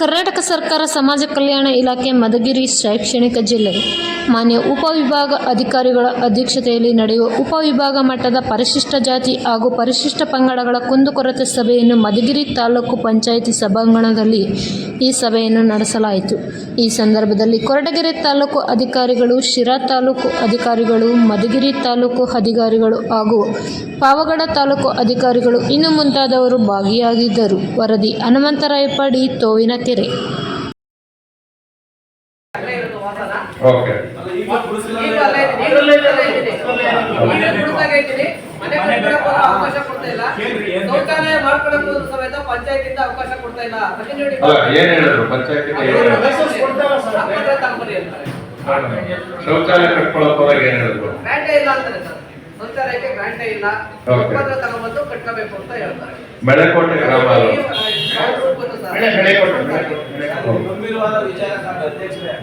ಕರ್ನಾಟಕ ಸರ್ಕಾರ ಸಮಾಜ ಕಲ್ಯಾಣ ಇಲಾಖೆ ಮಧುಗಿರಿ ಶೈಕ್ಷಣಿಕ ಜಿಲ್ಲೆ. ಮಾನ್ಯ ಉಪವಿಭಾಗ ಅಧಿಕಾರಿಗಳ ಅಧ್ಯಕ್ಷತೆಯಲ್ಲಿ ನಡೆಯುವ ಉಪವಿಭಾಗ ಮಟ್ಟದ ಪರಿಶಿಷ್ಟ ಜಾತಿ ಹಾಗೂ ಪರಿಶಿಷ್ಟ ಪಂಗಡಗಳ ಕುಂದುಕೊರತೆ ಸಭೆಯನ್ನು ಮಧುಗಿರಿ ತಾಲೂಕು ಪಂಚಾಯಿತಿ ಸಭಾಂಗಣದಲ್ಲಿ ಈ ಸಭೆಯನ್ನು ನಡೆಸಲಾಯಿತು. ಈ ಸಂದರ್ಭದಲ್ಲಿ ಕೊರಟಗೆರೆ ತಾಲೂಕು ಅಧಿಕಾರಿಗಳು, ಶಿರಾ ತಾಲೂಕು ಅಧಿಕಾರಿಗಳು, ಮಧುಗಿರಿ ತಾಲೂಕು ಅಧಿಕಾರಿಗಳು ಹಾಗೂ ಪಾವಗಡ ತಾಲೂಕು ಅಧಿಕಾರಿಗಳು ಇನ್ನು ಮುಂತಾದವರು ಭಾಗಿಯಾಗಿದ್ದರು. ವರದಿ ಹನುಮಂತರಾಯಪಾಡಿ ತೋವಿನಕೆರೆ. ಓಕೆ ಈಗ ಅಲ್ಲೇ ಇದ್ದೀನಿ, ಈಗ ಅಲ್ಲೇ ಇದ್ದೀನಿ. ಮನೆ ಬಿಡ್ದಾಗ ಇದ್ದೀನಿ. ಮನೆ ಬಿಡಕ್ಕೆ ಅವಕಾಶ ಕೊಡ್ತಾ ಇಲ್ಲ ಶೌಚಾಲಯ ಮಾಡ್ಕೊಳಕ್ಕೂ ಸಮೇತ ಪಂಚಾಯತಿಂದ ಅವಕಾಶ ಕೊಡ್ತಾ ಇಲ್ಲ ಮನೆ ನೋಡಿ ಅಲ್ಲ ಏನ್ ಹೇಳಿದ್ರು? ಪಂಚಾಯತಿ ಶೌಚಾಲಯ ಕಟ್ಕೊಳಕ್ ಹೋದಾಗ ಏನ್ ಹೇಳಿದ್ರು? ಇಲ್ಲ ಅಂತಾರೆ ಸರ್. ಶೌಚಾಲಯಕ್ಕೆ ಗ್ರಾಂಟೇ ಇಲ್ಲ. ಕಟ್ಕೋಬೇಕು ಅಂತ ಹೇಳ್ತಾರೆ. ಬೆಳಕೋಟೆ ಗ್ರಾಮ. ಗಂಭೀರವಾದ ವಿಚಾರ ಸರ್ ಅಧ್ಯಕ್ಷರೇ.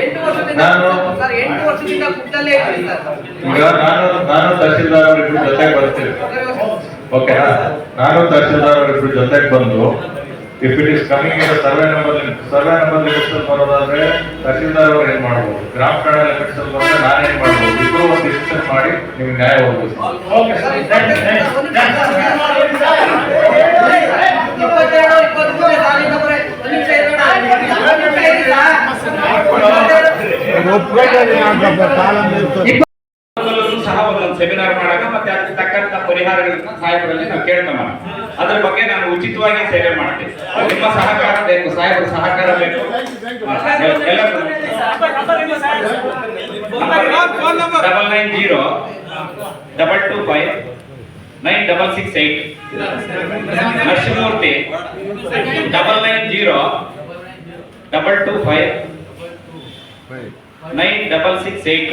ಎಂಟು ವರ್ಷದಿಂದ ನಾನು- ಸರ್ ಎಂಟು ವರ್ಷದಿಂದ ಕುಟ್ಟಲ್ಲೇ ಇದ್ದೀನಿ ಸರ್. ಈಗ ನಾನು ನಾನು ತಹಸೀಲ್ದಾರ್ ಅವರಿಬ್ರು ಜೊತೆಗೆ ಬರ್ತೀನಿ. ಓಕೆ ನಾನು ತಹಸೀಲ್ದಾರ್ ಅವರಿಬ್ರು ಜೊತೆಗೆ ಬಂದು if it is coming in survey number survey number limits ಬರೋದಾದ್ರೆ ತಹಸೀಲ್ದಾರ್ ಅವರು ಏನ್ ಮಾಡ್ಬೋದು ಗ್ರಾಮ ಕಣ ಲಿಮಿಟ್ಸ್ ಬರೋದ್ರೆ ನಾನು ಏನ್ ಮಾಡ್ಬೋದು ಇಬ್ಬರು ಒಂದು ಡಿಸಿಷನ್ ಮಾಡಿ ನಿಮ್ಗೆ ನ್ಯಾಯ ಹೋಗ್ಬೋದು ಒಂದು. ಒಂದು ಸಹ ಒಂದೊಂದು ಸೆಮಿನಾರ್ ಮಾಡಾಗ ಮತ್ತೆ ಅದಕ್ಕೆ ತಕ್ಕಂತ ಪರಿಹಾರಗಳನ್ನ ಸಾಹೇಬರಲ್ಲಿ ನಾವು ಕೇಳ್ಕೊಂಬ ಅದ್ರ ಬಗ್ಗೆ ನಾನು ಉಚಿತವಾಗಿ ಸೇವೆ ಮಾಡ್ತೀನಿ. ನಿಮ್ಮ ಸಹಕಾರ ಬೇಕು, ಸಾಹೇಬರ ಸಹಕಾರ ಬೇಕು. Double nine zero, double two five, nine double six eight. Narasimhamurthy double nine zero, double two five, nine double six eight.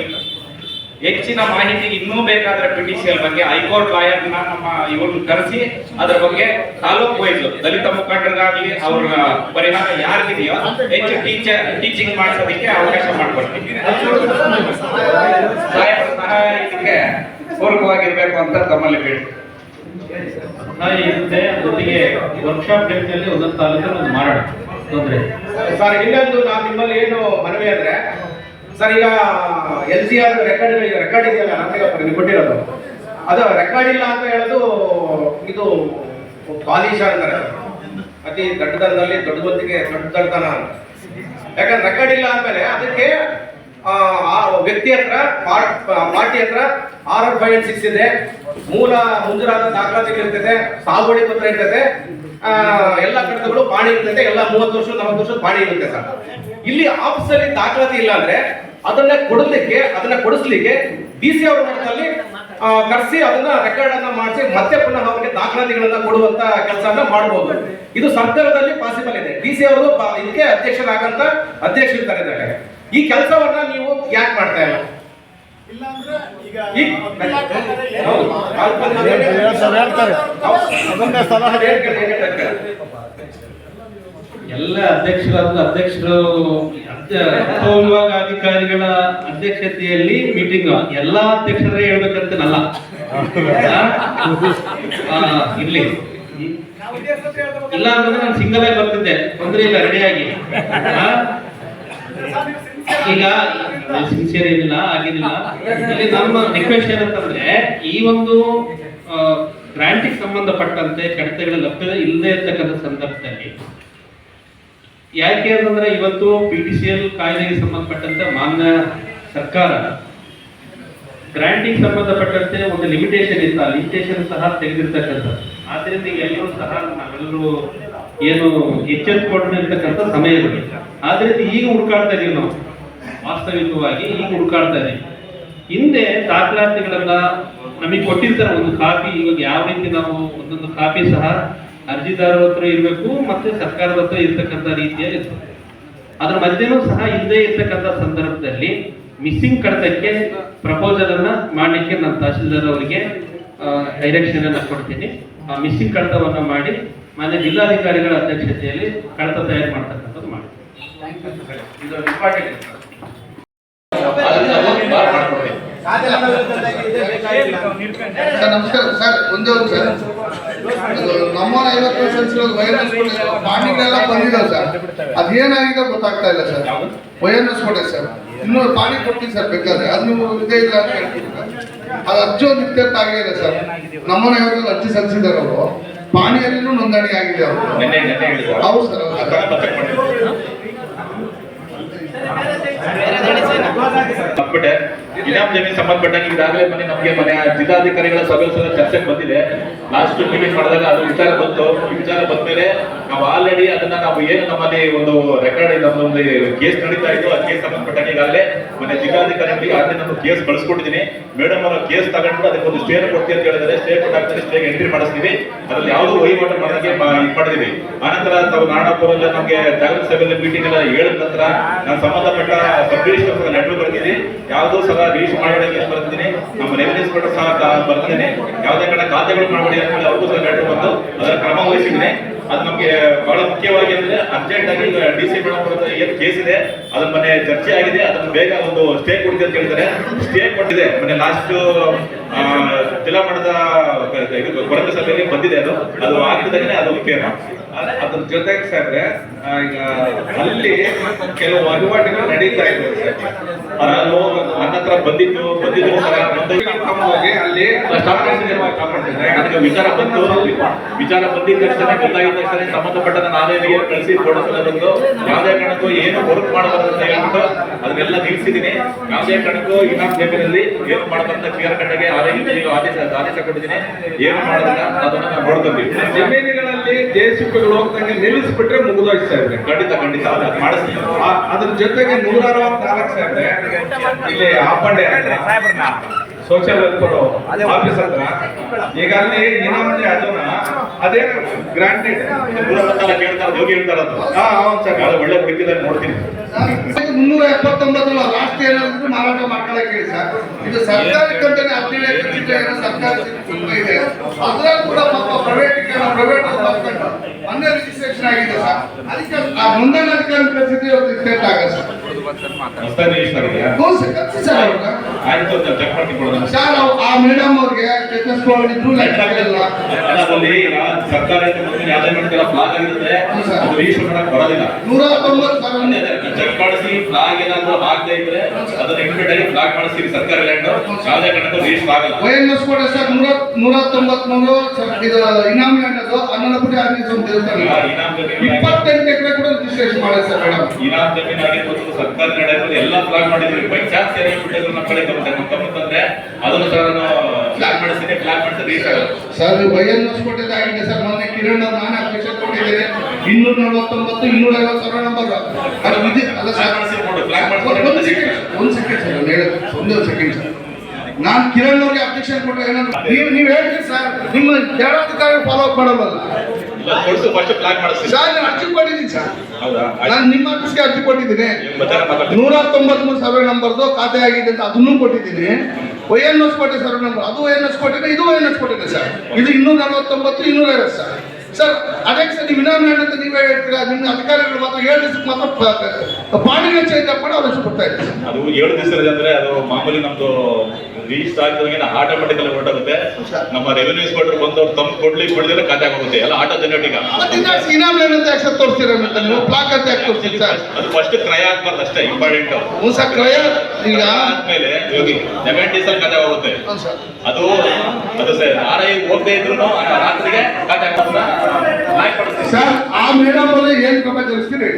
ಹೆಚ್ಚಿನ ಮಾಹಿತಿಗೆ ಇನ್ನೂ ಬೇಕಾದ್ರೆ ಪಿಟಿಸಿಎಲ್ ಬಗ್ಗೆ ಹೈಕೋರ್ಟ್ ಲಾಯರ್ ನಮ್ಮ ಇವ್ರನ್ನ ಕರೆಸಿ ಅದರ ಬಗ್ಗೆ ತಾಲೂಕು ವೈಸ್ ದಲಿತ ಮುಖಂಡರಾಗ್ಲಿ ಅವ್ರ ಪರಿಹಾರ ಯಾರಿಗಿದೆಯೋ ಹೆಚ್ಚು ಟೀಚರ್ ಟೀಚಿಂಗ್ ಮಾಡಿಸೋದಕ್ಕೆ ಅವಕಾಶ ಮಾಡಿಕೊಡ್ತೀನಿ ಪೂರ್ವಕವಾಗಿರ್ಬೇಕು ಸಹಾಯ ಇದಕ್ಕೆ ಪೂರಕವಾಗಿರ್ಬೇಕು ಅಂತ ತಮ್ಮಲ್ಲಿ ಬೇಡ ಇರುತ್ತೆ ಜೊತೆಗೆ ವರ್ಕ್ಶಾಪ್ ಟೈಮ್ನಲ್ಲಿ ಒಂದೊಂದು ತಾಲೂಕಲ್ಲಿ ಒಂದು ಮಾಡೋಣ. ತೊಂದರೆ ಸರ್ ಇನ್ನೊಂದು ನಾನು ನಿಮ್ಮಲ್ಲಿ ಏನು ಮನವಿ ಅಂದ್ರೆ ಸರ್ ಈಗ L C R record record ಇದೆಯಲ್ಲ ನಂತರ ನೀವು ಕೊಟ್ಟಿರೋದು. ಅದು ರೆಕಾರ್ಡ್ ಇಲ್ಲ ಅಂತ ಹೇಳೋದು ಇದು ಬಾಲಿಶ ಅಂತಾರೆ. ಅತಿ ದಡ್ಡದಲ್ಲಿ ದೊಡ್ಡ ಹೊತ್ತಿಗೆ ದೊಡ್ಡ ದೊಡ್ಡತನ ಯಾಕಂದ್ರೆ ರೆಕಾರ್ಡ್ ಇಲ್ಲ ಅಂದ್ಮೇಲೆ ಅದಕ್ಕೆ ಆ, ವ್ಯಕ್ತಿ ಹತ್ರ ಪಾರ್ಟಿ ಹತ್ರ ಆರ್ ಆರ್ ಫೈವ್ ಸಿಕ್ಸ್ ಇದೆ. ಮೂಲ ಮುಂಜುರಾದ ದಾಖಲಾತಿ ಇರ್ತದೆ ಸಾಗುವಳಿ ಪತ್ರ ಇರ್ತದೆ ಎಲ್ಲ ಕಡತಗಳು ಪಾಣಿ ಇರ್ತದೆ ಎಲ್ಲ ಮೂವತ್ತು ವರ್ಷ ನಲವತ್ತು ವರ್ಷದ ಪಾಣಿ ಇರುತ್ತೆ ಸರ್. ಇಲ್ಲಿ ಆಫೀಸಲ್ಲಿ ದಾಖಲಾತಿ ಇಲ್ಲ ಅಂದ್ರೆ ಅದನ್ನ ಕೊಡಲಿಕ್ಕೆ ಅದನ್ನ ಕೊಡಿಸ್ಲಿಕ್ಕೆ ಡಿ ಸಿ ಅವರ ಮಟ್ಟದಲ್ಲಿ ಕರೆಸಿ ಅದನ್ನ ರೆಕಾರ್ಡ್ ಅನ್ನ ಮಾಡಿಸಿ ಮತ್ತೆ ಪುನಃ ಅವರಿಗೆ ದಾಖಲಾತಿಗಳನ್ನ ಕೊಡುವಂತ ಕೆಲಸನ ಮಾಡಬಹುದು ಇದು ಸರ್ಕಾರದಲ್ಲಿ ಪಾಸಿಬಲ್ ಇದೆ. ಡಿ ಸಿ ಅವರು ಇದಕ್ಕೆ ಅಧ್ಯಕ್ಷರಾಗಂತ ಅಧ್ಯಕ್ಷರಿದ್ದಾರೆ ಇದ್ದಾರೆ. ಈ ಕೆಲಸವನ್ನ ನೀವು ಯಾಕೆ ಮಾಡ್ತಾ ಇಲ್ಲ? ಹೇಳ್ತಾರೆ? ಎಲ್ಲ ಅಧ್ಯಕ್ಷರಾದ ಅಧ್ಯಕ್ಷರು ಅಧಿಕಾರಿಗಳ ಅಧ್ಯಕ್ಷತೆಯಲ್ಲಿ ಮೀಟಿಂಗ್ ಎಲ್ಲಾ ಅಧ್ಯಕ್ಷರೇ ಹೇಳ್ಬೇಕಂತನಲ್ಲ. ಇರ್ಲಿ. ಇಲ್ಲ ಅಂತಂದ್ರೆ ನಾನು ಸಿಂಗಲ್ ಆಗಿ ಬರ್ತಿದ್ದೆ. ತೊಂದ್ರೆ ಇಲ್ಲ ರೆಡಿಯಾಗಿ ಈಗ ಸಿನ್ಸಿಯರ್ ಏನಿಲ್ಲ ಆಗಿದಿಲ್ಲ ಇಲ್ಲಿ ನಮ್ಮ ರಿಕ್ವೆಸ್ಟ್ ಏನಂತಂದ್ರೆ, ಈ ಒಂದು ಗ್ರಾಂಟಿಗೆ ಸಂಬಂಧಪಟ್ಟಂತೆ ಕಡತಗಳ ಲಭ್ಯ ಇಲ್ಲದೆ ಇರ್ತಕ್ಕಂಥ ಸಂದರ್ಭದಲ್ಲಿ ಯಾಕೆ ಅಂತಂದ್ರೆ ಇವತ್ತು ಪಿ ಟಿ ಸಿ ಎಲ್ ಕಾಯ್ದೆಗೆ ಸಂಬಂಧಪಟ್ಟಂತೆ ಮಾನ್ಯ ಸರ್ಕಾರ ಗ್ರಾಂಟಿಗೆ ಸಂಬಂಧಪಟ್ಟಂತೆ ಒಂದು ಲಿಮಿಟೇಷನ್ ಇತ್ತು. ಆ ಲಿಮಿಟೇಷನ್ ಸಹ ತೆಗೆದಿರ್ತಕ್ಕಂಥದ್ದು. ಆದ್ರಿಂದ ಈಗ ಎಲ್ಲರೂ ಸಹ ನಾವೆಲ್ಲರೂ ಏನು ಎಚ್ಚೆತ್ತುಕೊಂಡಿರ್ತಕ್ಕಂಥ ಸಮಯ ಆದ್ರಿಂದ ಈಗ ಹುಡುಕಾಡ್ತಾ ಇದೀವಿ ನಾವು. ವಾಸ್ತವಿಕವಾಗಿ ಈಗ ಹುಡುಕಾಡ್ತಾ ಇದೀವಿ. ಹಿಂದೆ ದಾಖಲಾತಿಗಳೆಲ್ಲ ನಮಗೆ ಕೊಟ್ಟಿರ್ತಾರೆ. ಒಂದು ಕಾಪಿ ಇವಾಗ ಯಾವ ರೀತಿ ನಾವು ಒಂದೊಂದು ಕಾಪಿ ಸಹ ಅರ್ಜಿದಾರರ ಹತ್ರ ಇರಬೇಕು, ಮತ್ತೆ ಸರ್ಕಾರದ ಹತ್ರ ಇರ್ತಕ್ಕಂಥ ರೀತಿಯಲ್ಲಿ ಇರ್ತದೆ. ಅದ್ರ ಮಧ್ಯೆನೂ ಸಹ ಹಿಂದೆ ಇರ್ತಕ್ಕಂಥ ಸಂದರ್ಭದಲ್ಲಿ ಮಿಸ್ಸಿಂಗ್ ಕಡತಕ್ಕೆ ಪ್ರಪೋಸಲ್ ಅನ್ನ ಮಾಡಲಿಕ್ಕೆ ನಾನು ತಹಶೀಲ್ದಾರ್ ಅವರಿಗೆ ಡೈರೆಕ್ಷನ್ ಅನ್ನ ಕೊಡ್ತೀನಿ. ಆ ಮಿಸ್ಸಿಂಗ್ ಕಡತವನ್ನ ಮಾಡಿ, ಮಾನ್ಯ ಜಿಲ್ಲಾಧಿಕಾರಿಗಳ ಅಧ್ಯಕ್ಷತೆಯಲ್ಲಿ ಕಡತ ತಯಾರು ಮಾಡ್ತಕ್ಕಂಥದ್ದು ಮಾಡಿ. ಇದು ನಮಸ್ಕಾರ. ಸರ್, ಒಂದೇ ಒಂದು ಸರ್. ನಮ್ಮನ ಐವತ್ತು ವರ್ಷ ವೈರಸ್ ಪಾಣಿಗಳೆಲ್ಲ ಬಂದಿದ್ದಾವೆ ಸರ್. ಅದೇನಾಗಿದೆ ಗೊತ್ತಾಗ್ತಾ ಇಲ್ಲ ಸರ್. ವೈರಸ್ ಕೊಡೆ ಸರ್. ಇನ್ನೂ ಪಾಣಿ ಕೊಡ್ತೀವಿ ಸರ್ ಬೇಕಾದ್ರೆ. ಅದು ನೀವು ಇಲ್ಲ ಅಂತ ಅದು ಅರ್ಜಿ ಒಂದು ಇತ್ಯರ್ಥ ಇದೆ ಸರ್. ನಮ್ಮನ ಐವತ್ತು ಅರ್ಜಿ ಸಲ್ಲಿಸಿದ್ದಾರೆ ಅವರು. ಪಾಣಿಯಲ್ಲಿನೂ ನೋಂದಣಿ ಆಗಿದೆ ಅವರು. ಹೌದು ಸರ್. ತಪ್ಪಿಟ್ಟೆ ಇನಾಮ್ ಜಮೀನು ಸಂಬಂಧಪಟ್ಟಾಗ ಈಗಾಗಲೇ ಮನೆ ನಮಗೆ ಮನೆ ಜಿಲ್ಲಾಧಿಕಾರಿಗಳ ಸಭೆ ಸಹ ಚರ್ಚೆಗೆ ಬಂದಿದೆ. ಲಾಸ್ಟ್ ಮೀಟಿಂಗ್ ಮಾಡಿದಾಗ ಅದು ವಿಚಾರ ಬಂತು. ವಿಚಾರ ಬಂದ್ಮೇಲೆ ನಾವು ಆಲ್ರೆಡಿ ಅದನ್ನ ನಾವು ಏನು ನಮ್ಮಲ್ಲಿ ಒಂದು ರೆಕಾರ್ಡ್ ನಮ್ಮಲ್ಲಿ ಕೇಸ್ ನಡೀತಾ ಇತ್ತು. ಆ ಕೇಸ್ ಸಂಬಂಧಪಟ್ಟಾಗ ಈಗಾಗಲೇ ಮನೆ ಜಿಲ್ಲಾಧಿಕಾರಿಗಳಿಗೆ ಆಗಲೇ ನಾನು ಕೇಸ್ ಕಳಿಸ್ಕೊಟ್ಟಿದ್ದೀನಿ ಮೇಡಮ್ ಅವರ ಕೇಸ್ ತಗೊಂಡು ಅದಕ್ಕೆ ಒಂದು ಸ್ಟೇ ಕೊಡ್ತೀವಿ ಅಂತ ಹೇಳಿದ್ರೆ ಸ್ಟೇ ಕೊಟ್ಟಾಗ್ತದೆ ಸ್ಟೇಗೆ ಎಂಟ್ರಿ ಮಾಡಿಸ್ತೀವಿ. ಅದರಲ್ಲಿ ಯಾವುದು ವಹಿವಾಟು ಮಾಡೋಕ್ಕೆ ಇದ್ ಆನಂತರ ತಾವು ನಾಡಪುರಲ್ಲ ನಮಗೆ ಜಾಗೃತ ಸಭೆಯಲ್ಲಿ ಮೀಟಿಂಗ್ ಎಲ್ಲ ಹೇಳಿದ ನಂತರ ನಾನು ಸಂಬಂಧಪಟ್ಟ ಸಬ್ ರಿಜಿಸ್ಟರ್ ಲೆಟರ್ ಬರ್ತೀನಿ ಯಾವುದೋ ಸಹ ರಿಜಿಸ್ಟರ್ ಮಾಡಬೇಡಿ ಅಂತ ಬರ್ತೀನಿ ನಮ್ಮ ರೆವಿನ್ಯೂ ಇನ್ಸ್ಪೆಕ್ಟರ್ ಸಹ ಬರ್ತೀನಿ ಯಾವುದೇ ಕಡೆ ಖಾತೆಗಳು ಮಾಡಬೇಡಿ ಅಂತ ಹೇಳಿ ಅವ್ರಿಗೂ ಸಹ ಲೆಟರ್ ಬಂದು ಅದರ ಕ್ರಮ ವಹಿಸಿದ್ದೀನಿ. ಅದು ನಮಗೆ ಬಹಳ ಮುಖ್ಯವಾಗಿ ಅಂದ್ರೆ ಅರ್ಜೆಂಟ್ ಆಗಿ ಡಿ ಸಿ ಮೇಡಮ್ ಏನು ಕೇಸ್ ಇದೆ. ಅದ್ರ ಮನೆ ಚರ್ಚೆ ಆಗಿದೆ. ಅದನ್ನ ಬೇಗ ಒಂದು ಸ್ಟೇ ಕೊಡ್ತೀವಿ ಅಂತ ಹೇಳ್ತಾರೆ ಸ್ಟೇ ಕೊಟ್ಟಿದೆ. ಮನೆ ಲಾಸ್ಟ್ ಜಿಲ್ಲಾ ಮಟ್ಟದ ಕೊರತ ಸಭೆಯಲ್ಲಿ ಬಂದಿದೆ ಅದು. ಅದು ಆಗ್ತದಾಗನೆ ಅದು ಉಪಯೋಗ ಅದ್ರ ಜೊತೆಗೆ ಸರ್ ಈಗ ಅಲ್ಲಿ ಕೆಲವು ವಹಿವಾಟುಗಳು ನಡೀತಾ ಸರ್. ನಾನು ನನ್ನ ಹತ್ರ ಬಂದಿದ್ದು ಬಂದಿದ್ದು ಕ್ರಮವಾಗಿ ಅಲ್ಲಿ ಅದಕ್ಕೆ. ವಿಚಾರ ಬಂತು. ವಿಚಾರ ಬಂದಿದ್ದ ತಕ್ಷಣ ಗೊತ್ತಾಗಿದ್ದ ತಕ್ಷಣ ಸಂಬಂಧಪಟ್ಟ ನಾನೇ ಕಳಿಸಿ ಬಂದು ಯಾವುದೇ ಕಾರಣಕ್ಕೂ ಏನು ವರ್ಕ್ ಮಾಡಬಾರ್ದು ಅಂತ ಹೇಳ್ಬಿಟ್ಟು ಅದನ್ನೆಲ್ಲ ನಿಲ್ಲಿಸಿದ್ದೀನಿ ಯಾವುದೇ ಕಾರಣಕ್ಕೂ ಇನ್ನೊಂದು ಜಮೀನಲ್ಲಿ ಏನು ಮಾಡಬಾರ್ದು ಕ್ಲಿಯರ್ ಕಟ್ಟಾಗಿ ಆದೇಶ ಆದೇಶ ಕೊಟ್ಟಿದ್ದೀನಿ. ಏನು ಮಾಡೋದಿಲ್ಲ ಅದನ್ನ ನೋಡ್ಕೊಂತೀವಿ. ಜಮೀನುಗಳಲ್ಲಿ ಜೆಸಿಪಿಗಳು ಹೋಗ್ದಂಗೆ ನಿಲ್ಲಿಸ್ಬಿಟ್ರೆ ಮುಗಿದೋಯ್ತು ಸರ್ ಖಂಡಿತ ಖಂಡಿತ. ಅದ್ರ ಜೊತೆಗೆ ನೂರ ಅರವತ್ನಾಲ್ಕು ಸಾವಿರ ಇಲ್ಲಿ ಆಪಂಡೆ ಸೋಷಿಯಲ್ ವೆಲ್ಫೇರ್ ಆಫೀಸ್ ಹತ್ರ ಈಗ ಅಲ್ಲಿ ಇನಾಮಲ್ಲಿ ಅದನ್ನ ಅದೇ ಗ್ರಾಂಟೆಡ್ ಕೇಳ್ತಾರೆ ಹೇಳ್ತಾರೆ ಹಾ ಸರ್. ಒಳ್ಳೆ ಬಿಟ್ಟಿದ್ದಾರೆ ನೋಡ್ತೀನಿ. ಮುನ್ನೂರ ಎಪ್ಪತ್ತೊಂಬತ್ತು ಲಾಸ್ಟ್ ಏನಾದ್ರು ಮಾರಾಟ ಮಾಡ್ಕೊಳಕ್ಕೆ ಹೇಳಿ ಸರ್? ಇದು ಸರ್ಕಾರಿ ಕಂಪನಿ ಹದಿನೇಳು ಚಿತ್ರ ಸರ್ಕಾರಿ ತುಂಬ ಇದೆ. ಅದ್ರಲ್ಲಿ ಕೂಡ ಪಾಪ ಪ್ರೈವೇಟ್ ಪ್ರೈವೇಟ್ ಮಾಡ್ಕೊಂಡು ಮೊನ್ನೆ ರಿಜಿಸ್ಟ್ರೇಷನ್ ಆಗಿದೆ ಸರ್. ಅದಕ್ಕೆ ಆ ಮುಂದಿನ ಅಧಿಕಾರಿ ಪರಿಸ್ಥಿತಿ ಇವತ್ತು ಇತ್ಯರ್ಥ ಆಗ ಸರ್. ಸರ್ ಸರ್ ಸರ್ ಆ ಮೇಡಮ್ ಅವ್ರಿಗೆ ಸರ್ಕಾರ ಯಾವುದೇ ಮಾಡಿದ್ರೆ ಫ್ಲಾಗ್ ಆಗಿರುತ್ತೆ. ಅದು ರಿಜಿಸ್ಟರ್ ಬರೋದಿಲ್ಲ. ನೂರ ಮಾಡಿಸಿ ಫ್ಲಾಗ್ ಏನಾದ್ರು ಆಗದೆ ಇದ್ರೆ ಅದನ್ನ ಆಗಿ ಫ್ಲಾಗ್ ಮಾಡಿಸ್ತೀವಿ ಸರ್ಕಾರಿ ಲ್ಯಾಂಡ್ ಯಾವುದೇ ಕಾರಣಕ್ಕೂ ರಿಜಿಸ್ಟರ್ ಆಗಲ್ಲ. ವೈಎನ್ಎಸ್ ಕೂಡ ಸರ್ ನೂರ ನೂರ ತೊಂಬತ್ಮೂರು ಸರ್ ಇದು ಇನಾಮಿ ಅದು ಅನ್ನಪುರಿ ಜಮೀನು ಇಪ್ಪತ್ತೆಂಟು ಎಕರೆ ಕೂಡ ರಿಜಿಸ್ಟ್ರೇಷನ್ ಮಾಡಿದೆ ಸರ್ ಮೇಡಮ್ ಇನಾಮ್ ಸರ್. ಆಗಿರ್ಬೋದು ಸರ್ಕಾರಿ ನಡೆಯೋದು ಎಲ್ಲ ಪ್ಲಾನ್ ಮಾಡಿದ್ವಿ ಬೈ ಚಾನ್ಸ್ ಏನೇ ಬಿಟ್ಟಿದ್ರು ನಮ್ಮ ಕಡೆ ಬರುತ್ತೆ ನಮ್ಮ ಬಂತಂದ್ರೆ ಅದನ್ನು ಸರ್ ನಾನು ಪ್ಲಾನ್ ಮಾಡಿಸ್ತೀನಿ. ಪ್ಲಾನ್ ಮಾಡಿಸಿ ರೀಚ್ ಸರ್ ವೈಎನ್ಎಸ್ ಕೊಟ್ಟಿದ್ದು ಆಗಿದೆ ಸರ್ ಮೊನ್ನೆ ಕಿರಣ್ ಅವ್ರು ನಾನೇ ಅಪ್ಲಿಕೇಶನ್ ಕೊಟ್ಟಿದ್ದೇನೆ ಇನ್ನೂರ ನಲವತ್ತೊಂಬತ್ತು ಇನ್ನೂರ ಐವತ್ತು ಸಾವಿರ ನಂಬರ್. ಅದು ವಿಧಿ ಅಲ್ಲ ಸರ್ ಮಾಡಿಸಿ ಫ್ಲಾಗ್ ಒಂದು ಮಾಡಿಸಿ ಸೆಕೆಂಡ್ ಒಂದು ಸೆಕೆಂಡ್ ಸರ್ ಒಂದು ಸೆಕೆಂಡ್ ಸರ್. ನಾನು ಕಿರಣ್ ಅವ್ರಿಗೆ ಅಬ್ಜೆಕ್ಷನ್ ಕೊಟ್ಟರೆ ಏನಂದ್ರೆ ನೀವು ನೀವು ಹೇಳ್ತೀರಿ ಸರ್ ನಿಮ್ಮ ಕೇಳೋದಕ್ಕಾಗಿ ಫಾಲೋ ಅಪ್ ಮಾಡಲ್ಲ ಸರ್ ನಾನು ಅರ್ಜಿ ಕೊಟ್ಟಿದ್ದೀನಿ ಸರ್ ನಾನು ನಿಮ್ಮ ಆಫೀಸ್ಗೆ ಅರ್ಜಿ ಕೊಟ್ಟಿದ್ದೀನಿ. ನೂರ ತೊಂಬತ್ಮೂರು ಸಾವಿರ ನಂಬರ್ದು ಖಾತೆ ಆಗಿದೆ ಅಂತ ಅದನ್ನು ಕೊಟ್ಟಿದ್ದೀನಿ. ವೈ ಎನ್ ಎಸ್ ಕೊಟ್ಟೆ ಸಾವಿರ ನಂಬರ್ ಅದು ವೈ ಎನ್ ಎಸ್ ಕೊಟ್ಟಿದೆ ಇದು ವೈ ಎನ್ ಎಸ್ ಕೊಟ್ಟಿದೆ ಸರ್ ಇದು ಇನ್ನೂರ ನಲವತ್ತೊಂಬತ್ತು ಇನ್ನೂರ ಐವತ್ತು ಸರ್ ಸರ್ ಅದಕ್ಕೆ ಸರ್ ನೀವು ಇನಾಮ್ ಅಂತ ನೀವೇ ಹೇಳ್ತೀರಾ? ನಿಮ್ಮ ಅಧಿಕಾರಿಗಳು ಮಾತ್ರ ಏಳು ದಿವಸಕ್ಕೆ ಮಾತ್ರ ಪಾಣಿಗೆ ಚೇಂಜ್ ಮಾಡಿ ಅವ್ರ ಕೊಡ್ತಾ ಇದ್ದಾರೆ ಅದು ಏಳು ದಿವಸ ಅಂದ್ರೆ ಅದು ಮಾಮೂಲಿ ನಮ್ದು ರಿಜಿಸ್ಟರ್ ಆಗಿದಂಗೆ ಆಟೋಮೆಟಿಕಲ್ ಹೊರಟೋಗುತ್ತೆ. ನಮ್ಮ ರೆವೆನ್ಯೂ ಇನ್ಸ್ಪೆಕ್ಟರ್ ಅವ್ರು ತಮ್ಮ ಕೊಡ್ಲಿ ಕೊಡ್ದಿದ್ರೆ ಖಾತೆ ಆಗೋಗುತ್ತೆ. ಎಲ್ಲ ಆಟೋ ಜನರೇಟ್ ಈಗ. ಮತ್ತೆ ಇನ್ನ ಇನಾಮ್ ಅಂತ ಯಾಕೆ ತೋರಿಸ್ತೀರಾ ನೀವು? ಪ್ಲಾಕ್ ಅಂತ ಯಾಕೆ ತೋರಿಸ್ತೀರಿ ಸರ್? ಅದು ಫಸ್ಟ್ ಕ್ರಯ ಆಗ್ಬಾರ್ದು ಅಷ್ಟೇ ಇಂಪಾರ್ಟೆಂಟ್ ಕ್ರಯ ಈಗ ಆದ್ಮೇಲೆ ಯೋಗಿ ಲೆವೆನ್ ಡೇಸ್ ಅಲ್ಲಿ ಖಾತೆ ಹೋಗುತ್ತೆ ಅದು ಅದು ಸರ್ ಆರ್ ಐ ಹೋಗದೆ ಇದ್ರು ರಾತ್ರಿಗೆ ಖಾತೆ ಮಾಡಿಸ್ತೀವಿ ಸರ್ ಆ ಮೇಡಮ್ ಅಲ್ಲಿ ಏನು ಕ್ರಮ ಜರುಗಿಸ್ತೀರಿ?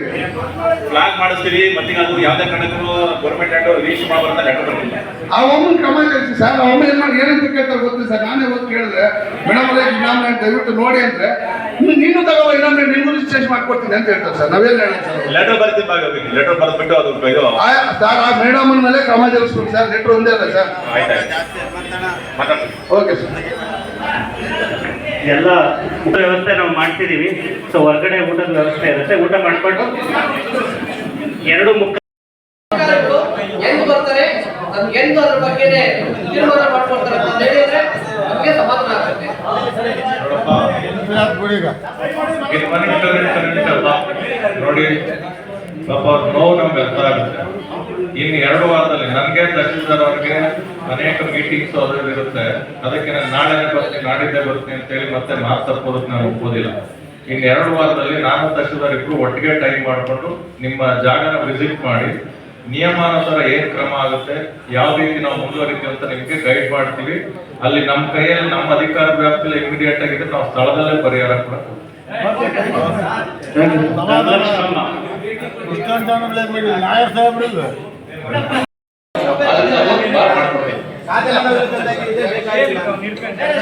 ಫ್ಲಾಗ್ ಮಾಡಿಸ್ತೀವಿ ಮತ್ತೆ ಅದು ಯಾವ್ದೇ ಕಾರಣಕ್ಕೂ ಗೌರ್ಮೆಂಟ್ ಆಟೋ ರೀಚ್ ಮಾಡಬಾರ್ದು ಲೆಟರ್ ಬರ್ತಿಲ್ಲ ಆ ಒಮ್ಮೆ ಕ್ರಮ ಜರುಗಿಸಿ ಸರ್ ಆ ಒಮ್ಮೆ ಏನ್ ಮಾಡಿ ಏನಂತ ಕೇಳ್ತಾರೆ ಗೊತ್ತಿಲ್ಲ ಸರ್. ನಾನೇ ಹೋಗಿ ಕೇಳಿದ್ರೆ ಮೇಡಮ್ ಅವರೇ ಇನಾಮ್ ದಯವಿಟ್ಟು ನೋಡಿ ಅಂದ್ರೆ ನೀನು- ತಗೋ ಇನಾಮ್ ನಿಮ್ಗೂ ರಿಜಿಸ್ಟ್ರೇಷನ್ ಮಾಡ್ಕೊಡ್ತೀನಿ ಅಂತ ಹೇಳ್ತಾರೆ ಸರ್. ನಾವೇನ್ ಹೇಳೋಣ ಸರ್ ಲೆಟರ್ ಬರ್ತೀವಿ ಲೆಟರ್ ಬರೆದ್ಬಿಟ್ಟು ಅದು ಇದು. ಸರ್ ಆ ಮೇಡಮ್ ಮೇಲೆ ಕ್ರಮ ಜರುಗಿಸ್ಬೇಕು ಸರ್. ಲೆಟರ್ ಒಂದೇ ಅಲ್ಲ ಸರ್. ಆಯ್ತಾ ಓಕೆ ಸರ್ ಎಲ್ಲ ಊಟ ವ್ಯವಸ್ಥೆ ನಾವು ಮಾಡ್ತಿದ್ದೀವಿ ಸೊ ಹೊರಗಡೆ ಊಟದ ವ್ಯವಸ್ಥೆ ಇರುತ್ತೆ. ಊಟ ಮಾಡಿಕೊಂಡು ಎರಡು ಮುಖ ಎಂದು ಬರ್ತಾರೆ. ನಮ್ಗೆ ಎಂದು ಅದ್ರ ಬಗ್ಗೆನೇ ತೀರ್ಮಾನ ಮಾಡ್ಕೊಡ್ತಾರೆ ಅಂತ ಹೇಳಿದ್ರೆ ನಮಗೆ ಸಮಾಧಾನ ಆಗುತ್ತೆ. ಇದು ಮನೆ ಇಂಟರ್ನೆಟ್ ಕನೆಕ್ಟ್ ಅಲ್ಲ ನೋಡಿ ಪಾಪ ಅವ್ರ ನೋವು ನಮ್ಗೆ ಅರ್ಥ ಆಗುತ್ತೆ. ಇನ್ನು ಎರಡು ವಾರದಲ್ಲಿ ನನಗೆ ತಹಶೀಲ್ದಾರ್ ಅವರಿಗೆ ಅನೇಕ ಮೀಟಿಂಗ್ಸ್ ಅದು ಇರುತ್ತೆ ಅದಕ್ಕೆ ನಾನು ನಾಳೆನೇ ಬರ್ತೀನಿ ನಾಡಿದ್ದೇ ಬರ್ತೀನಿ ಅಂತ ಹೇಳಿ ಮತ್ತೆ ಮಾತು ತಪ್ಪೋದಕ್ಕೆ ನಾನು ಒಪ್ಪೋದಿಲ್ಲ. ಇನ್ನು ಎರಡು ವಾರದಲ್ಲಿ ನಾನು ತಹಶೀಲ್ದಾರ್ ಇಬ್ರು ಒಟ್ಟಿಗೆ ಟೈಮ್ ಮಾಡಿಕೊಂಡು ನಿಮ್ಮ ಜಾಗನ ವಿಸಿಟ್ ಮಾಡಿ ನಿಯಮಾನುಸಾರ ಏನ್ ಕ್ರಮ ಆಗುತ್ತೆ ಯಾವ ರೀತಿ ನಾವು ಮುಂದುವರಿತೀವಿ ಅಂತ ನಿಮಗೆ ಗೈಡ್ ಮಾಡ್ತೀವಿ. ಅಲ್ಲಿ ನಮ್ಮ ಕೈಯಲ್ಲಿ ನಮ್ಮ ಅಧಿಕಾರ ವ್ಯಾಪ್ತಿಯಲ್ಲಿ ಇಮಿಡಿಯೇಟ್ ಆಗಿದ್ರೆ ನಾವು ಸ್ಥಳದಲ್ಲೇ ಪರಿಹಾರ ಕೂಡ ಕೊಡ್ತೀವಿ.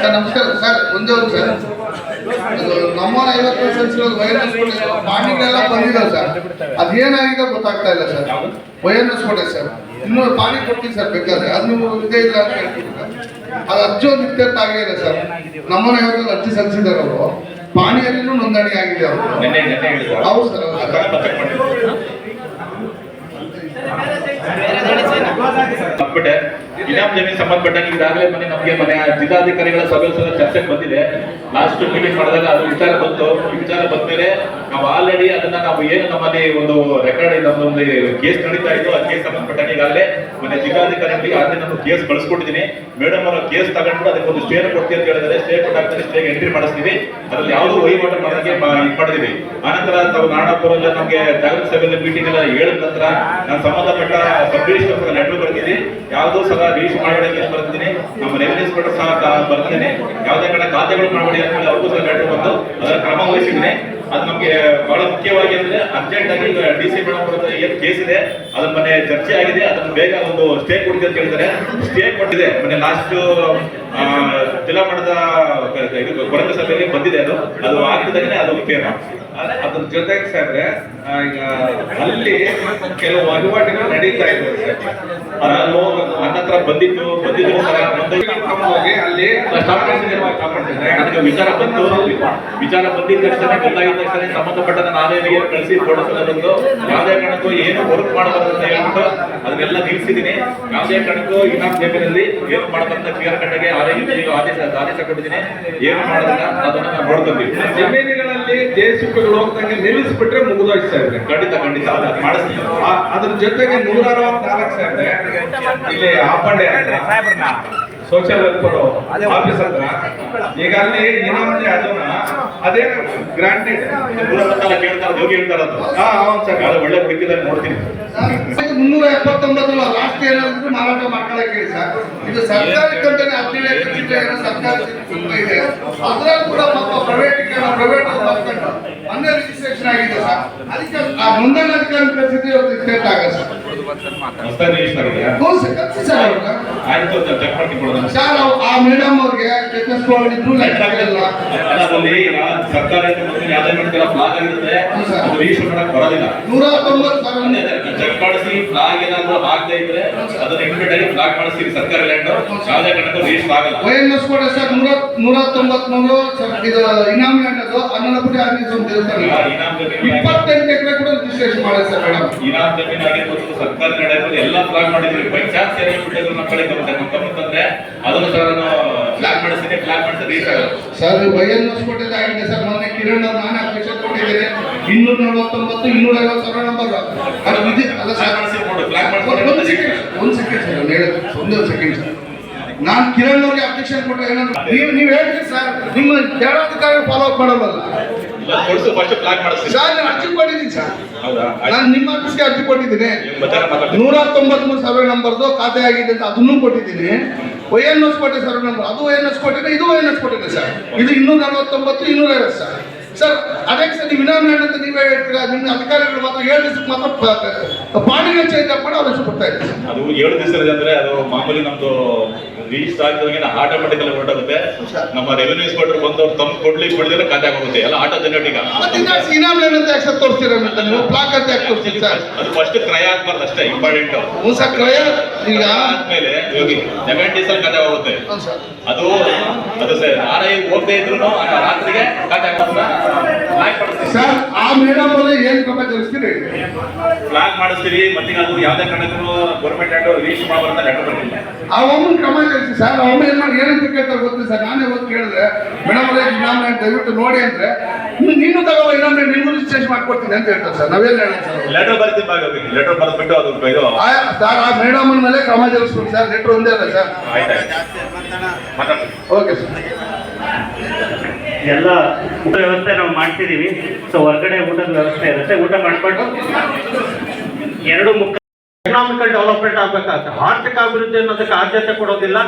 ಸರ್ ನಮಸ್ಕಾರ ಸರ್ ಒಂದೇ ಒಂದು ಸರ್. ನಮ್ಮ ನಮ್ಮೂರ ಐವತ್ತು ಸೆನ್ಸ್ಗಳು ವೈರಸ್ ಪಾಣಿಗಳೆಲ್ಲ ಬಂದಿದ್ದಾವೆ ಸರ್. ಅದೇನಾಗಿದೆ ಗೊತ್ತಾಗ್ತಾ ಇಲ್ಲ ಸರ್. ವೈರಸ್ ಕೊಟ್ಟೆ ಸರ್. ಇನ್ನೂ ಪಾನಿ ಕೊಡ್ತೀನಿ ಸರ್ ಬೇಕಾದ್ರೆ. ಅದು ನೀವು ಇದೇ ಇಲ್ಲ ಅಂತ ಹೇಳ್ತಿದ್ದೀರಾ ಅದು ಅರ್ಜಿ ಒಂದು ಇತ್ಯರ್ಥ ಆಗಿಲ್ಲ ಸರ್ ನಮ್ಮ ಐವತ್ತು ಅರ್ಜಿ ಸಲ್ಲಿಸಿದ್ದಾರೆ ಅವರು. ಪಾಣಿಯಲ್ಲಿನೂ ನೋಂದಣಿ ಆಗಿದೆ ಅವರು. ಹೌದು ಸರ್ ಹೌದು ಸರ್ ತಪ್ಪಿಟ್ಟೆ ಇನಾಮ್ ಜಮೀನ್ ಸಂಬಂಧಪಟ್ಟಂಗೆ ಈಗಾಗಲೇ ಮನೆ ನಮಗೆ ಮನೆ ಜಿಲ್ಲಾಧಿಕಾರಿಗಳ ಸಭೆ ಚರ್ಚೆಗೆ ಬಂದಿದೆ. ಲಾಸ್ಟ್ ಮೀಟಿಂಗ್ ಮಾಡಿದಾಗ ಅದು ವಿಚಾರ ಬಂತು. ಈ ವಿಚಾರ ಬಂದ್ಮೇಲೆ ನಾವು ಆಲ್ರೆಡಿ ಅದನ್ನ ನಾವು ಏನು ನಮ್ಮಲ್ಲಿ ಒಂದು ರೆಕಾರ್ಡ್ ನಮ್ಮಲ್ಲಿ ಕೇಸ್ ನಡೀತಾ ಇತ್ತು. ಕೇಸ್ ಸಂಬಂಧಪಟ್ಟಂಗೆ ಈಗಾಗಲೇ ಮನೆ ಜಿಲ್ಲಾಧಿಕಾರಿಗಳಿಗೆ ಆಗಲೇ ನಾನು ಕೇಸ್ ಬಳಸ್ಕೊಟ್ಟಿದ್ದೀನಿ. ಮೇಡಮ್ ಅವರ ಕೇಸ್ ತಗೊಂಡು ಅದಕ್ಕೆ ಒಂದು ಸ್ಟೇ ಕೊಡ್ತೀವಿ ಅಂತ ಹೇಳಿದ್ರೆ ಸ್ಟೇ ಕೊಟ್ಟಾಗ್ತದೆ ಸ್ಟೇಗೆ ಎಂಟ್ರಿ ಮಾಡಿಸ್ತೀವಿ. ಅದ್ರಲ್ಲಿ ಯಾವುದು ವಹಿವಾಟು ಮಾಡೋದಕ್ಕೆ ಪಡೆದಿವಿ ಆನಂತರ ತಾವು ನಾಡಪುರಲ್ಲಿ ನಮಗೆ ಜಾಗೃತಿ ಸಭೆಯಲ್ಲಿ ಮೀಟಿಂಗ್ ಎಲ್ಲ ಹೇಳಿದ ನಂತರ ನಾನು ಸಂಬಂಧಪಟ್ಟ ಸಬ್ ರಿಜಿಸ್ಟರ್ ಲೆಟರ್ ಬರ್ತೀನಿ ಯಾವುದೋ ಸಲ ರೀಚ್ ಮಾಡಬೇಡಿ ಅಂತ ಬರ್ತೀನಿ ನಮ್ಮ ರೆವಿನ್ಯೂಸ್ ಕೂಡ ಸಹ ಬರ್ತೀನಿ ಯಾವುದೇ ಕಡೆ ಖಾತೆಗಳು ಮಾಡಬೇಡಿ ಅಂತ ಅವ್ರಿಗೂ ಸಹ ಲೆಟರ್ ಬಂದು ಅದರ ಕ್ರಮ ವಹಿಸಿದ್ದೀನಿ. ಅದು ನಮಗೆ ಬಹಳ ಮುಖ್ಯವಾಗಿ ಅಂದ್ರೆ ಅರ್ಜೆಂಟ್ ಆಗಿ ಡಿ ಸಿ ಮೇಡಮ್ ಏನು ಕೇಸ್ ಇದೆ ಅದ್ರ ಮನೆ ಚರ್ಚೆ ಆಗಿದೆ. ಅದನ್ನು ಬೇಗ ಒಂದು ಸ್ಟೇ ಕೊಡ್ತೀವಿ ಅಂತ ಹೇಳ್ತಾರೆ ಸ್ಟೇ ಕೊಟ್ಟಿದೆ. ಮನೆ ಲಾಸ್ಟ್ ಜಿಲ್ಲಾ ಮಟ್ಟದ ಇದು ಕೊರತೆ ಸಭೆಯಲ್ಲಿ ಬಂದಿದೆ ಅದು. ಅದು ಆಗ್ತಿದ್ದಾಗನೇ ಅದು. ಫೇರ್ ಅದ್ರ ಜೊತೆಗೆ ಸರ್ ಈಗ ಅಲ್ಲಿ ಕೆಲವು ವಹಿವಾಟುಗಳು ನಡೀತಾ ಇದ್ದಾರೆ ನನ್ನ ಹತ್ರ ಬಂದಿದ್ದು ಬಂದಿದ್ದು ಕ್ರಮವಾಗಿ ಅಲ್ಲಿ. ನನಗೆ ವಿಚಾರ ಬಂತು ವಿಚಾರ ಬಂದಿದ್ದ ತಕ್ಷಣ ಗೊತ್ತಾಗಿದ್ದ ತಕ್ಷಣ ಸಂಬಂಧಪಟ್ಟ ನಾನೇ ಕಳಿಸಿ ಫೋಟೋ ಬಂದು ಯಾವುದೇ ಕಾರಣಕ್ಕೂ ಏನು ವರ್ಕ್ ಮಾಡಬಾರ್ದು ಅಂತ ಹೇಳ್ಬಿಟ್ಟು ಅದನ್ನೆಲ್ಲ ನಿಲ್ಲಿಸಿದ್ದೀನಿ. ಯಾವುದೇ ಕಾರಣಕ್ಕೂ ಇನ್ನೊಂದು ಜಮೀನಲ್ಲಿ ಏನು ಮಾಡಬಾರ್ದು ಕ್ಲಿಯರ್ ಕಟ್ಟಾಗಿ ಆದೇಶ ಆದೇಶ ಕೊಟ್ಟಿದ್ದೀನಿ. ಏನು ಮಾಡೋದಿಲ್ಲ ಅದನ್ನ ನಾವು ನೋಡ್ಕೊಂತೀವಿ ಜಮೀನುಗಳಲ್ಲಿ ದೇಶಗಳು ಹೋಗ್ತಂಗೆ ನಿಲ್ಲಿಸ್ಬಿಟ್ರೆ ಮುಗಿದೋಯ್ತು ಇದೆ ಖಂಡಿತ ಖಂಡಿತ. ಮಾಡಿಸ್ತೀನಿ. ಅದ್ರ ಜೊತೆಗೆ ನೂರ ಅರವತ್ನಾಲ್ಕು ಸಾವಿರ ಇಲ್ಲಿ ಆಪಂಡೆ ಸೋಷಿಯಲ್ ವೆಲ್ಫೇರ್ ಆಫೀಸ್ ಹತ್ರ ಈಗ ಅಲ್ಲಿ ಏನಾದ್ರೆ ಅದನ್ನ ಅದೇ ಗ್ರಾಂಟೆಡ್ ಹೇಳ್ತಾರೆ ಹಾ ಸರ್. ಯಾವ್ದೋ ಒಳ್ಳೆ ಹುಡುಕಿದಲ್ಲಿ ನೋಡ್ತೀನಿ. ಮುನ್ನೂರ ಎಪ್ಪತ್ತೊಂಬತ್ತು ಲಾಸ್ಟ್ ಏನಾದ್ರು ಮಾರಾಟ ಮಾಡ್ಕೊಳಕ್ಕೆ ಹೇಳಿ ಸರ್? ಇದು ಸರ್ಕಾರಿ ಕಂಪನಿ ಹದಿನೇಳು ಸರ್ಕಾರ ಏನೋ ಸರ್ಕಾರಿ ಇದೆ. ಅದ್ರಲ್ಲಿ ಕೂಡ ಪಾಪ ಪ್ರೈವೇಟ್ ಪ್ರೈವೇಟ್ ಅಂದ್ರೆ ರಿಜಿಸ್ಟ್ರೇಷನ್ ಆಗಿದೆ ಸರ್. ಅದಕ್ಕೆ ಆ ನೋಂದಣಿ ಅಧಿಕಾರಿ ಪರಿಸ್ಥಿತಿ ಇವತ್ತು ಆಗಲ್ಲ ಅವ್ರನ್ನ ಆಯ್ತು ಚೆಕ್ ಸರ್ ಆ ಮೇಡಮ್ ಅವ್ರಿಗೆ ಅದರಲ್ಲಿ ಸರ್ಕಾರ ಯಾವುದೇ ಮಾಡಿದ್ರೆ ಫ್ಲಾಗ್ ಆಗಿರುತ್ತೆ. ಅದು ರಿಜಿಸ್ಟರ್ ಮಾಡಕ್ ಬರೋದಿಲ್ಲ. ನೂರ ತೊಂಬತ್ತು ಸಾವಿರ ಚೆಕ್ ಮಾಡಿಸಿ ಫ್ಲಾಗ್ ಏನಾದ್ರು ಆಗದೆ ಇದ್ರೆ ಅದನ್ನ ಆಗಿ ಫ್ಲಾಗ್ ಮಾಡಿಸ್ತೀವಿ ಸರ್ಕಾರ ಲ್ಯಾಂಡ್ ಯಾವುದೇ ಕಾರಣಕ್ಕೂ ರಿಜಿಸ್ಟರ್ ಆಗಲ್ಲ. ವೈಎನ್ಎಸ್ ಕೂಡ ಸರ್. ನೂರ ನೂರ ತೊಂಬತ್ಮೂರು ಸರ್. ಇದು ಇನಾಮ್ ಲ್ಯಾಂಡ್ ಅದು ಇಪ್ಪತ್ತೆಂಟು ಎಕರೆ ಕೂಡ ರಿಜಿಸ್ಟ್ರೇಷನ್ ಮಾಡಿ ಸರ್ ಮೇಡಮ್. ಇನಾಮ್ ಜಮೀನ್ ಆಗಿರ್ಬೋದು ಸರ್ಕಾರಿ ನಡೆಯಬಹುದು ಎಲ್ಲ ಫ್ಲಾಗ್ ಮಾಡಿದ್ವಿ ಬೈ ಚಾನ್ಸ್ ಏನಾದ್ರು ಬಿಟ್ಟಿದ್ರು ನಮ್ಮ ಕಡೆ ಬರುತ್ತೆ ನಮ್ಮ ಅದನ್ನು ಸರ್ ನಾನು ಫ್ಲಾಗ್ ಮಾಡಿಸಿದೆ ಫ್ಲಾಗ್ ಮಾಡಿಸಿ ರಿಜಿಸ್ಟರ್ ಆಗಲ್ಲ ಸರ್ ಕೊಟ್ಟಿದ್ದು ಆಗಿದೆ ಸರ್. ಮೊನ್ನೆ ಕಿರಣ್ ಅವ್ರು ನಾನು ಕೊಟ್ಟಿದ್ದೇನೆ ಇನ್ನೂರ ನಲವತ್ತೊಂಬತ್ತು ಇನ್ನೂರ ಐವತ್ತು ಸಾವಿರ ನಂಬರ್ ಅದು ವಿಧಿ ಅಲ್ಲ ಸರ್ ಮಾಡಿಸಿ ಫ್ಲಾಗ್ ಒಂದು ಸೆಕೆಂಡ್ ಒಂದು ಸೆಕೆಂಡ್ ಸರ್ ನಾನು ಹೇಳೋದು ಒಂದೇ ಒಂದು ಸೆಕೆಂಡ್ ಸರ್. ನಾನು ಕಿರಣ್ ಅವ್ರಿಗೆ ಅಬ್ಜೆಕ್ಷನ್ ಕೊಟ್ಟರೆ ಏನಂದ್ರೆ ನೀವು ನೀವು ಹೇಳ್ತೀರಿ ಸರ್. ನಿಮ್ಮ ಕೇಳೋದಕ್ಕಾಗಿ ಫಾಲೋ ಅಪ್ ಸರ್ ನಾನು ಅರ್ಜಿ ಕೊಟ್ಟಿದ್ದೀನಿ ಸರ್. ನಾನು ನಿಮ್ಮ ಆಫೀಸ್ಗೆ ಅರ್ಜಿ ಕೊಟ್ಟಿದ್ದೀನಿ. ನೂರ ತೊಂಬತ್ಮೂರು ಸರ್ವೆ ನಂಬರ್ದು ಖಾತೆ ಆಗಿದೆ ಅಂತ ಅದನ್ನು ಕೊಟ್ಟಿದ್ದೀನಿ. ವೈ ಎನ್ ಎಸ್ ಕೊಟ್ಟೆ ಸರ್ವೆ ನಂಬರ್ ಅದು ವೈ ಎನ್ ಎಸ್ ಕೊಟ್ಟಿದೆ ಇದು ವೈ ಎನ್ ಎಸ್ ಕೊಟ್ಟಿದೆ ಸರ್? ಇದು ಇನ್ನೂರ ನಲವತ್ತೊಂಬತ್ತು ಇನ್ನೂರ ಐವತ್ತು ಸರ್. ಸರ್ ಅದಕ್ಕೆ ಸರ್ ನೀವು ವಿನಾಮ ಅಂತ ನೀವೇ ಹೇಳ್ತೀರಾ? ನಿಮ್ಮ ಅಧಿಕಾರಿಗಳು ಮಾತ್ರ ಏಳು ದಿವಸಕ್ಕೆ ಮಾತ್ರ ಪಾಣಿಗೆ ಚೇಂಜ್ ಕೂಡ ಅವ್ರ ಹೆಸರು ಕೊಡ್ತಾ ಇದ್ದಾರೆ ಅದು ಏಳು ದಿವಸ ಅಂದ್ರೆ ಅದು ಮಾಮೂಲಿ ನಮ್ದು ರಿಜಿಸ್ಟರ್ ಆಗಿದಂಗೆ ಆಟೋಮೆಟಿಕಲಿ ಹೊರಟೋಗುತ್ತೆ ನಮ್ಮ ರೆವೆನ್ಯೂ ಇನ್ಸ್ಪೆಕ್ಟರ್ ಬಂದು ಅವ್ರು ತಮ್ಮ ಕೊಡ್ಲಿ ಬಿಡಿದ್ರೆ ಖಾತೆ ಆಗೋಗುತ್ತೆ. ಎಲ್ಲ ಆಟೋ ಜನರೇಟ್ ಈಗ. ಮತ್ತೆ ಅಂತ ಯಾಕೆ ತೋರಿಸ್ತೀರ ನೀವು? ಪ್ಲಾಕ್ ಅಂತ ಯಾಕೆ ತೋರಿಸ್ತೀರಿ ಸರ್? ಅದು ಫಸ್ಟ್ ಕ್ರಯ ಆಗ್ಬಾರ್ದು ಅಷ್ಟೇ ಇಂಪಾರ್ಟೆಂಟ್ ಹ್ಞೂ ಸರ್ ಕ್ರಯ ಈಗ? ಆದ್ಮೇಲೆ ಯೋಗಿ ಲೆವೆನ್ ಡೇಸ್ ಅಲ್ಲಿ ಖಾತೆ ಸರ್. ಅದು ಅದು ಸರ್ ಆರ್ ಐ ಹೋಗದೆ ಇದ್ರು ರಾತ್ರಿಗೆ ಖಾತೆ ಮಾಡಿಸ್ತೀವಿ. ಸರ್ ಆ ಮೇಡಮ್ ಅವರು ಏನು ಕ್ರಮ ತಿಳಿಸ್ತೀರಿ ಫ್ಲಾಗ್ ಮಾಡಿಸ್ತೀರಿ ಮತ್ತೆ ಅದು ಯಾವ್ದೇ ಕಾರಣಕ್ಕೂ ಗೌರ್ಮೆಂಟ್ ರಿಜಿಸ್ಟರ್ ಮಾಡಬಾರ್ದು ಲೆಟರ್ ಬರ್ತಿಲ್ಲ ಆ ಒಂದು ಕ್ರಮ ಕಳಿಸಿ ಸರ್ ಅವ್ರು ಏನ್ ಮಾಡಿ ಏನಂತ ಕೇಳ್ತಾರೆ ಗೊತ್ತಿಲ್ಲ ಸರ್. ನಾನೇ ಹೋಗಿ ಕೇಳಿದ್ರೆ ಮೇಡಮ್ ಅವರೇ ನಾನು ದಯವಿಟ್ಟು ನೋಡಿ ಅಂದ್ರೆ "ನೀನು- ತಗೋ ಇನ್ನೊಮ್ಮೆ ನಿಮ್ಮ ಚೇಂಜ್ ಮಾಡ್ಕೊಡ್ತೀನಿ ಅಂತ ಹೇಳ್ತಾರೆ ಸರ್. ನಾವೇನು ಹೇಳೋಣ ಸರ್ ಲೆಟರ್ ಬರ್ತೀನಿ ಲೆಟರ್ ಬರ್ದ್ಬಿಟ್ಟು ಅದು ಸರ್ ಆ ಮೇಡಮ್ ಮೇಲೆ ಕ್ರಮ ಜರುಗಿಸ್ಬೇಕು ಸರ್. ಲೆಟರ್ ಒಂದೇ ಅಲ್ಲ ಸರ್. ಓಕೆ ಸರ್ ಎಲ್ಲ ಊಟ ವ್ಯವಸ್ಥೆ ನಾವು ಮಾಡ್ತಿದ್ದೀವಿ ಸೊ ಹೊರಗಡೆ ಊಟದ ವ್ಯವಸ್ಥೆ ಇರುತ್ತೆ. ಊಟ ಮಾಡ್ಕೊಂಡು ಎರಡು ಮುಖ ಎಕನಾಮಿಕಲ್ ಡೆವಲಪ್ಮೆಂಟ್ ಆಗ್ಬೇಕಾಗುತ್ತೆ. ಆರ್ಥಿಕ ಅಭಿವೃದ್ಧಿ ಅನ್ನೋದಕ್ಕೆ ಆದ್ಯತೆ ಕೊಡೋದಿಲ್ಲ.